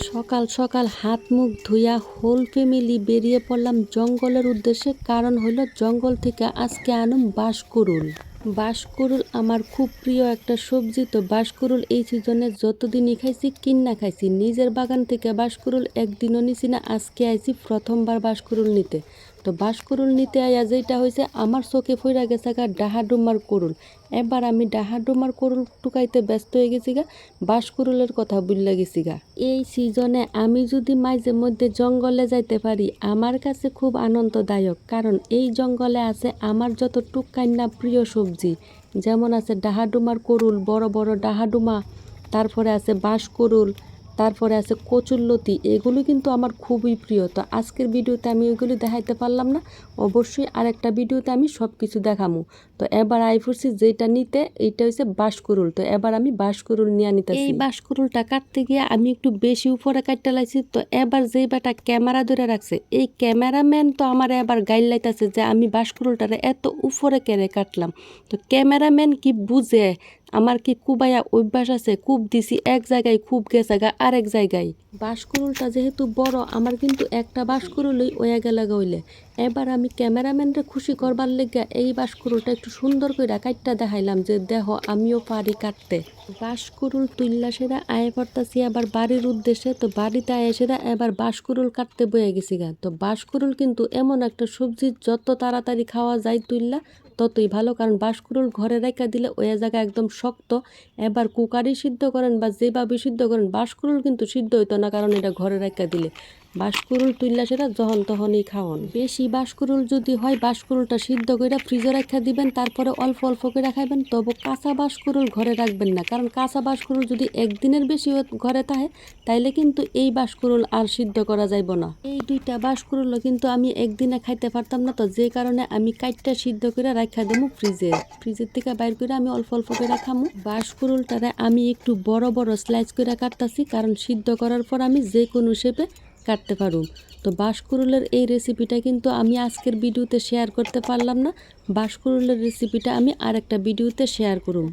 সকাল সকাল হাত মুখ ধুইয়া হোল ফ্যামিলি বেরিয়ে পড়লাম জঙ্গলের উদ্দেশ্যে। কারণ হলো জঙ্গল থেকে আজকে আনুম বাঁশকুরুল বাঁশকুরুল আমার খুব প্রিয় একটা সবজি। তো বাঁশকুরুল এই সিজনে যতদিনই খাইছি, কিন্না খাইছি। নিজের বাগান থেকে বাঁশকুরুল একদিনও নিছি না, আজকে আইছি প্রথমবার বাঁশকুরুল নিতে। তো বাঁশকুরুল নিতে আয়া যেটা হয়েছে আমার চোখে ফইরা গেছে গা ডাহাডুমার কুরুল। এবার আমি ডাহাডুমার কুরুল টুকাইতে ব্যস্ত হয়ে গেছি গা বাঁশকুরুলের কথা বুঝলা গেছি গা। এই সিজনে আমি যদি মাঝে মধ্যে জঙ্গলে যাইতে পারি, আমার কাছে খুব আনন্দদায়ক, কারণ এই জঙ্গলে আছে আমার যত টুকাইনা প্রিয় সবজি। যেমন আছে ডাহাডুমার কুরুল, বড় বড় ডাহাডুমা তারপরে আছে বাঁশকুরুল তারপরে আছে কচুরলতি, এগুলো কিন্তু আমার খুবই প্রিয়। তো আজকের ভিডিওতে আমি ওইগুলো দেখাইতে পারলাম না। অবশ্যই আরেকটা ভিডিওতে আমি সব কিছু দেখামু। তো এবার আই পড়ছি যেটা নিতে, এইটা হচ্ছে বাঁশকুরুল তো এবার আমি বাঁশকুরুল নিয়ে নিতে এই বাঁশকুরুলটা কাটতে গিয়ে আমি একটু বেশি উপরে কাটতে লাগছি। তো এবার যেই বেটা ক্যামেরা ধরে রাখছে, এই ক্যামেরাম্যান তো আমার এবার গাইল লাইতেছে যে আমি বাঁশকুরুলটারে এত উপরে কেড়ে কাটলাম। তো ক্যামেরাম্যান কি বুঝে? আমার কি কুবাইয়া অভ্যাস আছে? কূপ দিছি, এক জায়গায় খুব গেছে গা, আরেক জায়গায়। বাঁশকুরুলটা যেহেতু বড়, আমার কিন্তু একটা বাঁশকুরুলই ওয়া গেলা গইলে এবার আমি ক্যামেরাম্যানরে খুশি করবার লেগে এই বাঁশকুরুলটা একটু সুন্দর করে কাটটা দেখাইলাম যে দেহ আমিও পারি কাটতে। বাঁশকুরুল তুল্লা সেরা আয় পড়তাছি আবার বাড়ির উদ্দেশ্যে, তো বাড়িতে আয় সেরা এবার বাঁশকুরুল কাটতে বয়ে গেছি গা। তো বাঁশকুরুল কিন্তু এমন একটা সবজি, যত তাড়াতাড়ি খাওয়া যায় তুল্লা, ততই ভালো, কারণ বাঁশকুরুল ঘরে রেখা দিলে ওই জায়গা একদম শক্ত। এবার কুকারি সিদ্ধ করেন বা যেভাবে সিদ্ধ করেন বাঁশকুরুল কিন্তু সিদ্ধ হইতো না, কারণ এটা ঘরে রেখা দিলে। বাঁশকুরুল তুললা সেটা যখন তখনই খাওয়ান বেশি বাঁশকুরুল যদি হয় বাঁশকুরুলটা সিদ্ধ করে ফ্রিজে রেখা দিবেন, তারপরে অল্প অল্প করে খাইবেন, তবে কাঁচা বাঁশকুরুল ঘরে রাখবেন না। কারণ কাঁচা বাঁশকুরুল যদি একদিনের বেশি ঘরে থাকে, তাইলে কিন্তু এই বাঁশকুরুল আর সিদ্ধ করা যাইব না। এই দুইটা বাঁশকুরুলও কিন্তু আমি একদিনে খাইতে পারতাম না তো, যে কারণে আমি কাইটটা সিদ্ধ করে রাখা দেবো ফ্রিজে। ফ্রিজের থেকে বাইর করে আমি অল্প অল্প করে খামু। বাঁশকুরুলটারে আমি একটু বড় বড় স্লাইস করে কাটতাছি, কারণ সিদ্ধ করার পর আমি যে কোনো শেপে কাটতে পারুম। তো বাঁশকুরুলের এই রেসিপিটা কিন্তু আমি আজকের ভিডিওতে শেয়ার করতে পারলাম না। বাঁশকুরুলের রেসিপিটা আমি আরেকটা ভিডিওতে শেয়ার করুম।